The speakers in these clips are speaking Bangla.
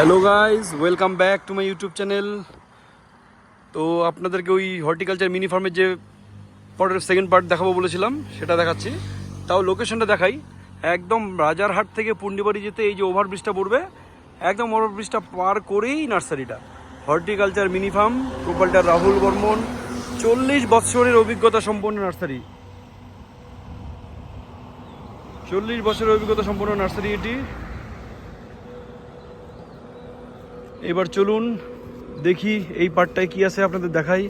Hello guys welcome back to my YouTube channel তো আপনাদেরকে ওই হর্টিকালচার মিনি ফার্মের যে পরের সেকেন্ড পার্ট দেখাবো বলেছিলাম, সেটা দেখাচ্ছি। তাও লোকেশনটা দেখাই। একদম রাজারহাট থেকে পুন্ডিবাড়ি যেতে এই যে ওভারব্রিজটা পড়বে, একদম ওভারব্রিজটা পার করেই নার্সারিটা। Horticulture mini farm proprietor Rahul Barman, চল্লিশ বৎসরের অভিজ্ঞতা সম্পন্ন নার্সারি। চল্লিশ বছরের অভিজ্ঞতা সম্পন্ন নার্সারি এটি। এবার চলুন দেখি এই পার্টটায় কি আছে আপনাদের দেখাই।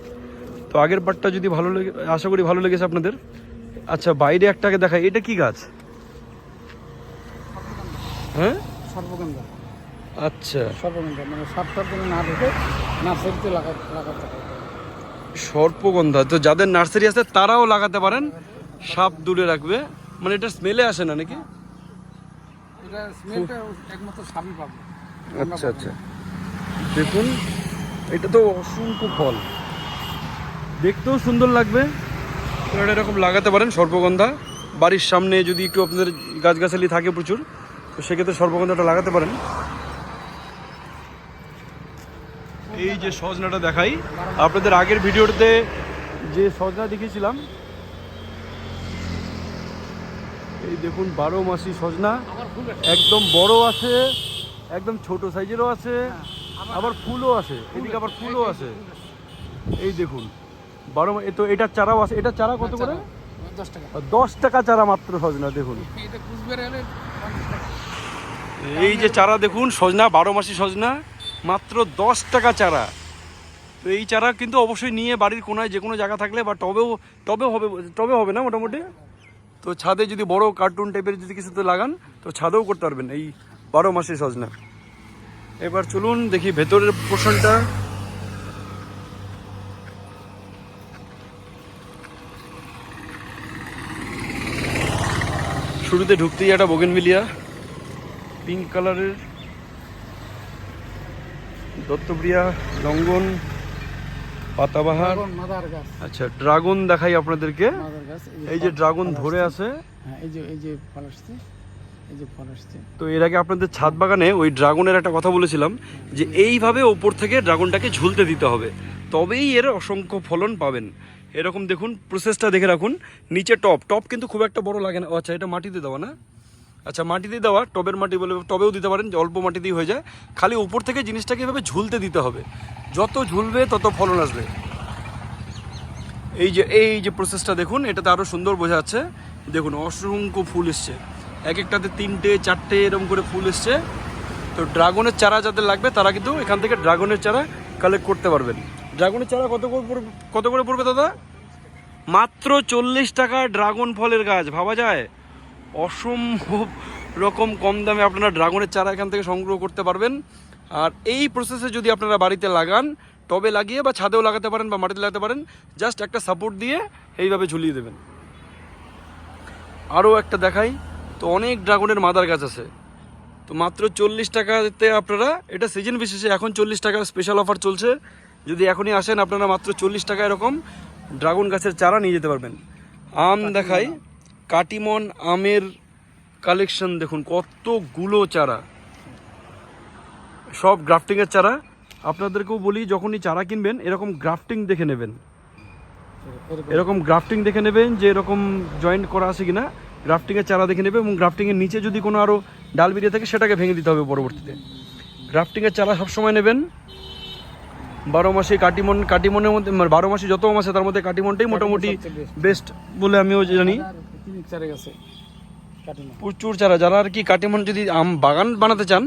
তো আগের পার্টটা যদি ভালো লেগে আশা করি ভালো লেগেছে আপনাদের। আচ্ছা বাইরে একটাকে দেখাই। এটা কি গাছ? হ্যাঁ? সর্বগন্ধা। আচ্ছা। সর্বগন্ধা মানে জন্য না ঢুকে নার্সারিতে লাগা লাগাতে সর্পগন্ধা। তো যাদের নার্সারি আছে তারাও লাগাতে পারেন। সাপ দূরে রাখবে। মানে এটা স্মেলে আসে না নাকি? এটা স্মেলটা একমাত্র স্বামী পাবে। আচ্ছা আচ্ছা। দেখুন এটা তো অসংখ্য ফল। দেখতেও সুন্দর লাগবে। এটা এরকম লাগাতে পারেন সর্বগন্ধা বাড়ির সামনে যদি একটু আপনাদের গাছগাছালি থাকে প্রচুর তো সেক্ষেত্রে সর্বগন্ধাটা লাগাতে পারেন। এই যে সজনাটা দেখাই আপনাদের আগের ভিডিওতে যে সজনা দেখিয়েছিলাম এই দেখুন বারো মাসি সজনা। একদম বড় আছে একদম ছোট সাইজেরও আছে। আবার ফুলও আছে এদিকে আবার ফুলও আছে এই দেখুন। বারো তো এটার চারাও আছে এটার চারা কত করে? দশ টাকা। চারা মাত্র সজনা দেখুন। এই যে চারা দেখুন সজনা বারো মাসি সজনা মাত্র দশ টাকা চারা। তো এই চারা কিন্তু অবশ্যই নিয়ে বাড়ির কোনায় যে কোনো জায়গা থাকলে বা টবেও টবে হবে টবে হবে না মোটামুটি? তো ছাদে যদি বড় কার্টুন টাইপের যদি কিছুতে লাগান তো ছাদেও করতে পারবেন এই বারো মাসি সজনা। এবার চলুন দেখি ভেতরের পোর্শনটা শুরুতে ঢুকতেই একটা বোগেনভিলিয়া পিঙ্ক কালারের দত্তপ্রিয়া লঙ্গন পাতাবাহার। আচ্ছা ড্রাগন দেখাই আপনাদেরকে। এই যে ড্রাগন ধরে আছে। হ্যাঁ এই যে এই যে তো এর আগে আপনাদের ছাদ বাগানে ওই ড্রাগনের একটা কথা বলেছিলাম, যে এইভাবে ওপর থেকে ড্রাগনটাকে ঝুলতে দিতে হবে। তবেই এর অসংখ্য ফলন পাবেন। এরকম দেখুন প্রসেসটা দেখে রাখুন। নিচে টপ টপ কিন্তু খুব একটা বড় লাগে না। আচ্ছা এটা মাটিতে দেওয়া না? আচ্ছা মাটিতে দেওয়া, টবের মাটি বলে টবেও দিতে পারেন, যে অল্প মাটিতেই হয়ে যায়। খালি উপর থেকে জিনিসটাকে এভাবে ঝুলতে দিতে হবে। যত ঝুলবে, তত ফলন আসবে। এই যে এই যে প্রসেসটা দেখুন, এটাতে আরও সুন্দর বোঝা যাচ্ছে। দেখুন, অসংখ্য ফুল এসছে। এক একটাতে তিনটে, চারটে এরকম করে ফুল এসছে। তো ড্রাগনের চারা যাদের লাগবে, তারা কিন্তু এখান থেকে ড্রাগনের চারা কালেক্ট করতে পারবেন। ড্রাগনের চারা কত করে কত করে পড়বে দাদা? মাত্র চল্লিশ টাকা ড্রাগন ফলের গাছ, ভাবা যায়? অসম্ভব রকম কম দামে আপনারা ড্রাগনের চারা এখান থেকে সংগ্রহ করতে পারবেন। আর এই প্রসেসে যদি আপনারা বাড়িতে লাগান, টবে লাগিয়ে বা ছাদেও লাগাতে পারেন বা মাটিতে লাগাতে পারেন জাস্ট একটা সাপোর্ট দিয়ে এইভাবে ঝুলিয়ে দেবেন। আরও একটা দেখাই। তো অনেক ড্রাগনের মাদার গাছ আছে। তো মাত্র চল্লিশ টাকাতে আপনারা এটা সিজন বিশেষে এখন চল্লিশ টাকার স্পেশাল অফার চলছে। যদি এখনই আসেন আপনারা মাত্র চল্লিশ টাকা এরকম ড্রাগন গাছের চারা নিয়ে যেতে পারবেন। আম দেখাই কাটিমন আমের কালেকশন দেখুন কতগুলো চারা। সব গ্রাফটিংয়ের চারা। আপনাদেরকেও বলি যখনই চারা কিনবেন এরকম গ্রাফটিং দেখে নেবেন। এরকম গ্রাফটিং দেখে নেবেন যে এরকম জয়েন্ট করা আছে কিনা। গ্রাফটিংয়ের চারা দেখে নেবে এবং গ্রাফটিংয়ের নিচে যদি কোনো আরও ডাল বেরিয়ে থাকে সেটাকে ভেঙে দিতে হবে পরবর্তীতে। গ্রাফটিংয়ের চারা সবসময় নেবেন। বারো মাসে কাটিমন কাটিমনের মধ্যে মানে বারো মাসে যত মাসে তার মধ্যে কাটিমনটাই মোটামুটি বেস্ট বলে আমিও জানি। প্রচুর চারা। যারা আর কি কাটিমন যদি আম বাগান বানাতে চান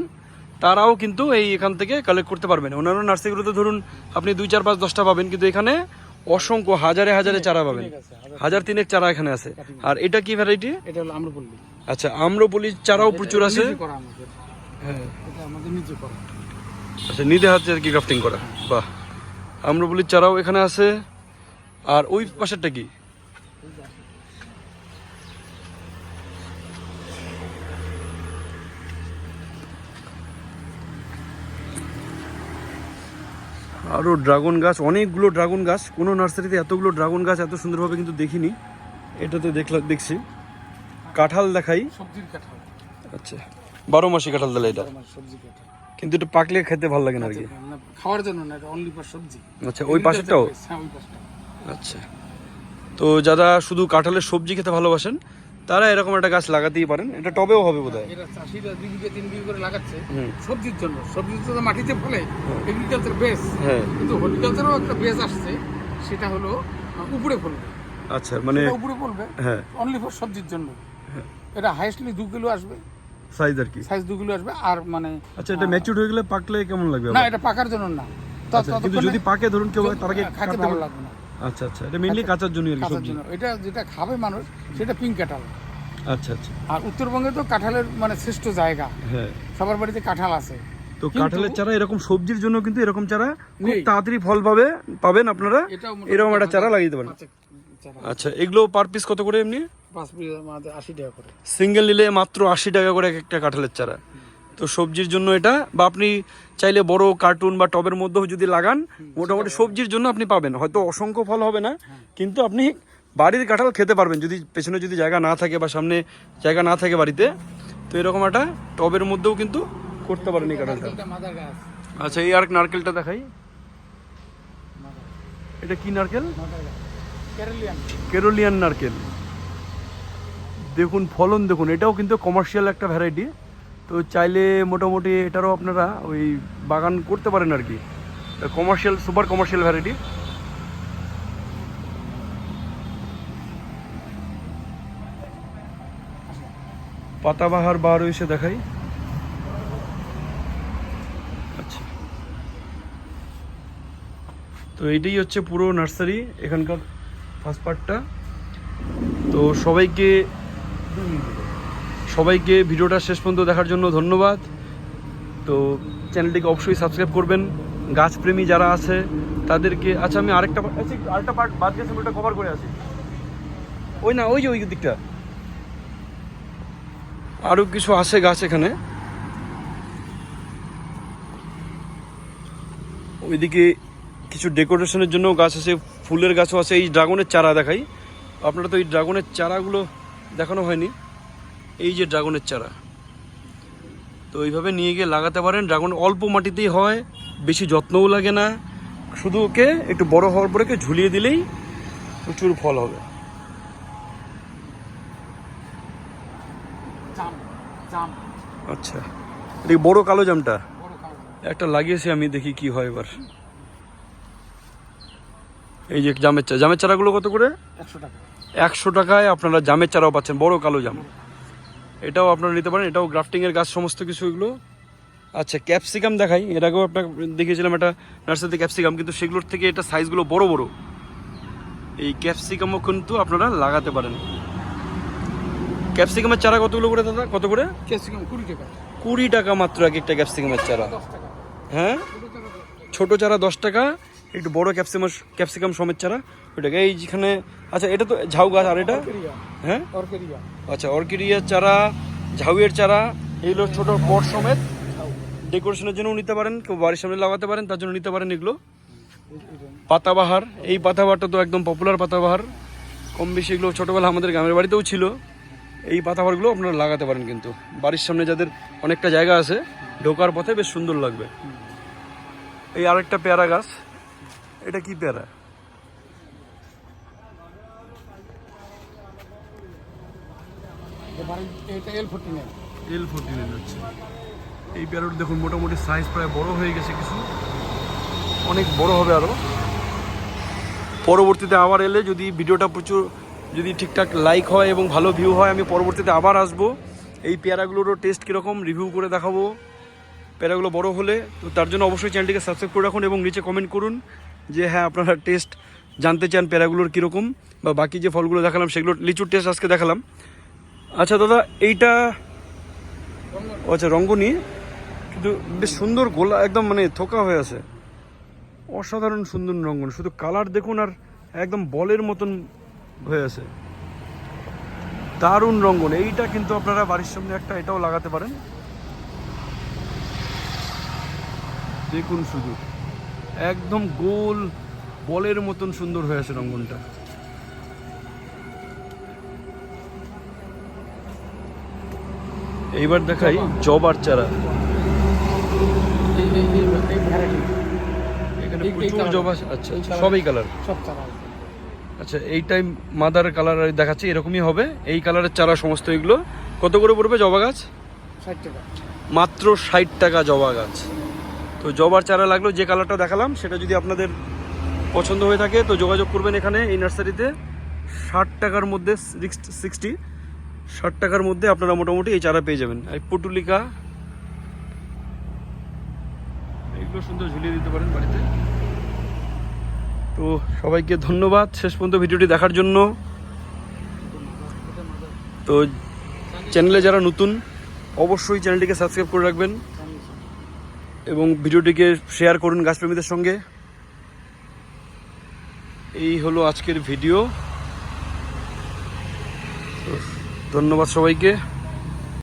তারাও কিন্তু এই এখান থেকে কালেক্ট করতে পারবেন। অন্যান্য নার্সারিগুলোতে ধরুন আপনি দুই চার পাঁচ দশটা পাবেন। কিন্তু এখানে অসংখ্য হাজারে হাজারে চারা পাবেন। হাজার- তিনেক চারা এখানে আছে। আর এটা কি ভ্যারাইটি এটা হলো আম্রপল্লি। আচ্ছা আম্রপলির চারাও প্রচুর আছে। হ্যাঁ। এটা আমাদের নিজে করা। আচ্ছা নিজে হাতে আর কি গ্রাফটিং করা? বাহ। আম্রপল্লির চারাও এখানে আছে। আর ওই পাশেরটা কি? আরও ড্রাগন গাছ অনেকগুলো ড্রাগন গাছ। কোনো নার্সারিতে এতগুলো ড্রাগন গাছ এত সুন্দরভাবে কিন্তু দেখিনি। এটাতে দেখলাম দেখছি। কাঁঠাল দেখাই। সবজির কাঁঠাল। আচ্ছা। বারো মাসি কাঁঠাল দিলে এটা? সবজি কাঁঠাল। কিন্তু এটা পাকলে খেতে ভালো লাগে না আর কি। খাওয়ার জন্য না এটা অনলি ফর সবজি। আচ্ছা ওই পাশেরটাও হ্যাঁ আচ্ছা। তো যারা শুধু কাঁঠালের সবজি খেতে ভালোবাসেন তারা এরকম একটা গাছ লাগাতেই পারেন। এটা টবেও হবে বোধ হয় এটা চাষিরা দুই বিঘে তিন বিঘে করে লাগাচ্ছে সবজির জন্য। সবজি তো মাটিতে ফলে এগ্রিকালচার বেস হ্যাঁ। কিন্তু হর্টিকালচারও একটা বেস আসছে সেটা হলো উপরে ফলবে। আচ্ছা মানে উপরে ফলবে হ্যাঁ। অনলি ফর সবজির জন্য। এটা হাইস্টলি দু কিলো আসবে। সাইজ আর কি? সাইজ দু কিলো আসবে আর মানে আচ্ছা এটা ম্যাচিউর হয়ে গেলে পাকলে কেমন লাগবে না এটা পাকার জন্য না। আচ্ছা, কিন্তু যদি পাকে ধরুন কেউ তারাকে খাইতে কাটা ভালো লাগবে না। আচ্ছা আচ্ছা। এটা মেইনলি কাঁচার জন্য কাঁচার জন্য। এটা যেটা খাবে মানুষ সেটা পিঙ্ক কাঁঠাল। আচ্ছা আচ্ছা। আর উত্তরবঙ্গে তো কাঁঠালের মানে শ্রেষ্ঠ জায়গা। হ্যাঁ। সবার বাড়িতে কাঁঠাল আছে। তো কাঁঠালের চারা এরকম সবজির জন্য কিন্তু এরকম চারা খুব তাড়াতাড়ি ফল পাবে পাবেন আপনারা। এরকম একটা চারা লাগিয়ে দেবেন। আচ্ছা এগুলো পার পিস কত করে এমনি? আশি টাকা করে। সিঙ্গেল নিলে মাত্র আশি টাকা করে এক একটা কাঁঠালের চারা। তো সবজির জন্য এটা বা আপনি চাইলে বড় কার্টুন বা টবের মধ্যেও যদি লাগান মোটামুটি সবজির জন্য আপনি পাবেন। হয়তো অসংখ্য ফল হবে না কিন্তু আপনি বাড়ির কাঁঠাল খেতে পারবেন যদি পেছনে যদি জায়গা না থাকে বা সামনে জায়গা না থাকে বাড়িতে। তো এরকম একটা টবের মধ্যেও কিন্তু করতে পারেন এই কাঁঠালটা। আচ্ছা এই আর নারকেলটা দেখাই। এটা কি নারকেল? কেরালিয়ান। কেরোলিয়ান নারকেল। দেখুন ফলন দেখুন এটাও কিন্তু কমার্শিয়াল একটা ভ্যারাইটি তো চাইলে মোটামুটি এটারও আপনারা ওই বাগান করতে পারেন আর কি। কমার্শিয়াল সুপার কমার্শিয়াল ভ্যারাইটি পাতাবাহার বার এসে দেখাই। আচ্ছা। তো এইটাই হচ্ছে পুরো নার্সারি, এখানকার ফার্স্ট পার্টটা তো সবাইকে সবাইকে ভিডিওটা শেষ পর্যন্ত দেখার জন্য ধন্যবাদ। তো চ্যানেলটিকে অবশ্যই সাবস্ক্রাইব করবেন। গাছপ্রেমী যারা আছে, তাদেরকে আচ্ছা আমি আরেকটা আরেকটা পার্ট বাদ গেছে ওটা কভার করে আসি। ওই না, ওই যে ওই দিকটা। আরও কিছু আছে গাছ এখানে। ওইদিকে কিছু ডেকোরেশনের জন্য গাছ আছে, ফুলের গাছও আছে। এই ড্রাগনের চারা দেখাই। আপনারা তো এই ড্রাগনের চারাগুলো দেখানো হয়নি। এই যে ড্রাগনের চারা। তো এইভাবে নিয়ে গিয়ে লাগাতে পারেন। ড্রাগন অল্প মাটিতেই হয় বেশি যত্নও লাগে না। শুধু ওকে একটু বড় হওয়ার পরে ওকে ঝুলিয়ে দিলেই প্রচুর ফল হবে। আচ্ছা। এটা বড় কালো জামটা। একটা লাগিয়েছি আমি দেখি কি হয় এবার। এই যে জামের চারা জামের চারাগুলো কত করে? একশো টাকা। একশো টাকায় আপনারা জামের চারাও পাচ্ছেন বড় কালো জাম। এটাও আপনারা নিতে পারেন এটাও গ্রাফটিংয়ের গাছ সমস্ত কিছু এগুলো। আচ্ছা ক্যাপসিকাম দেখাই এর আগেও আপনাকে দেখিয়েছিলাম একটা নার্সারিতে ক্যাপসিকাম কিন্তু সেগুলোর থেকে এটা সাইজগুলো বড় বড়। এই ক্যাপসিকামও কিন্তু আপনারা লাগাতে পারেন। ক্যাপসিকামের চারা কতগুলো করে দাদা? কত করে? ক্যাপসিকাম কুড়ি টাকা। কুড়ি টাকা মাত্র এক একটা ক্যাপসিকামের চারা। হ্যাঁ। ছোট চারা দশ টাকা একটু বড় ক্যাপসিকাম ক্যাপসিকাম সমেত চারা ওই টাকা এই যেখানে আচ্ছা এটা তো ঝাউ গাছ আর এটা? হ্যাঁ? আচ্ছা অর্কিডিয়ার চারা ঝাউয়ের চারা এগুলো ছোট পট সমেত ডেকোরেশনের জন্য নিতে পারেন কেউ বাড়ির সামনে লাগাতে পারেন তার জন্য নিতে পারেন এগুলো। পাতাবাহার এই পাতাবাহারটা তো একদম পপুলার পাতাবাহার। কম বেশি এগুলো ছোটোবেলা আমাদের গ্রামের বাড়িতেও ছিল। এই পাতাবাহারগুলো আপনারা লাগাতে পারেন কিন্তু। বাড়ির সামনে যাদের অনেকটা জায়গা আছে ঢোকার পথে বেশ সুন্দর লাগবে। এই আরেকটা পেয়ারা গাছ এটা কি পেয়ারা? এটা এল ফোর্টি নাইন এল হচ্ছে এই পেয়ারোটা দেখুন মোটামুটি সাইজ প্রায় বড় হয়ে গেছে কিছু। অনেক বড় হবে আরও পরবর্তীতে আবার এলে যদি ভিডিওটা প্রচুর যদি ঠিকঠাক লাইক হয় এবং ভালো ভিউ হয় আমি পরবর্তীতে আবার আসব। এই পেয়ারাগুলোরও টেস্ট কীরকম রিভিউ করে দেখাবো। পেয়ারাগুলো বড় হলে তো তার জন্য অবশ্যই চ্যানেলটিকে সাবস্ক্রাইব করে রাখুন এবং নিচে কমেন্ট করুন। যে হ্যাঁ আপনারা টেস্ট জানতে চান পেয়ারাগুলোর কীরকম বা বাকি যে ফলগুলো দেখালাম সেগুলোর লিচুর টেস্ট আজকে দেখালাম। আচ্ছা দাদা, এইটা আচ্ছা রঙ্গনি, কিন্তু বেশ সুন্দর গোলা, একদম মানে থোকা হয়ে আছে। অসাধারণ সুন্দর রঙ্গন, শুধু কালার দেখুন আর একদম বলের মতন হয়ে আছে। দারুণ রঙ্গন, এইটা কিন্তু আপনারা বাড়ির সামনে একটা এটাও লাগাতে পারেন। দেখুন শুধু। একদম গোল বলের মতন সুন্দর হয়ে আছে রঙ্গনটা। এইবার দেখাই জবার চারা। এখানে প্রচুর জবা আচ্ছা colour। কালার সব চারা আচ্ছা এইটাই মাদার কালার দেখাচ্ছি এরকমই হবে। এই কালারের চারা সমস্ত এগুলো। কত করে পড়বে জবা গাছ? ষাট টাকা। মাত্র ষাট টাকা জবা গাছ। তো জবার চারা লাগল, যে কালারটা দেখালাম, সেটা যদি আপনাদের পছন্দ হয়ে থাকে, তো যোগাযোগ করবেন এখানে, এই নার্সারিতে। ষাট টাকার মধ্যে সিক্সটি ষাট টাকার মধ্যে আপনারা মোটামুটি এই চারা পেয়ে যাবেন। এই পটুলিকা, এগুলো সুন্দর ঝুলিয়ে দিতে পারেন বাড়িতে। তো সবাইকে ধন্যবাদ, শেষ পর্যন্ত ভিডিওটি দেখার জন্য। তো চ্যানেলে যারা নতুন, অবশ্যই চ্যানেলটিকে সাবস্ক্রাইব করে রাখবেন। এবং ভিডিওটিকে শেয়ার করুন গাছপ্রেমীদের সঙ্গে। এই হলো আজকের ভিডিও। ধন্যবাদ সবাইকে।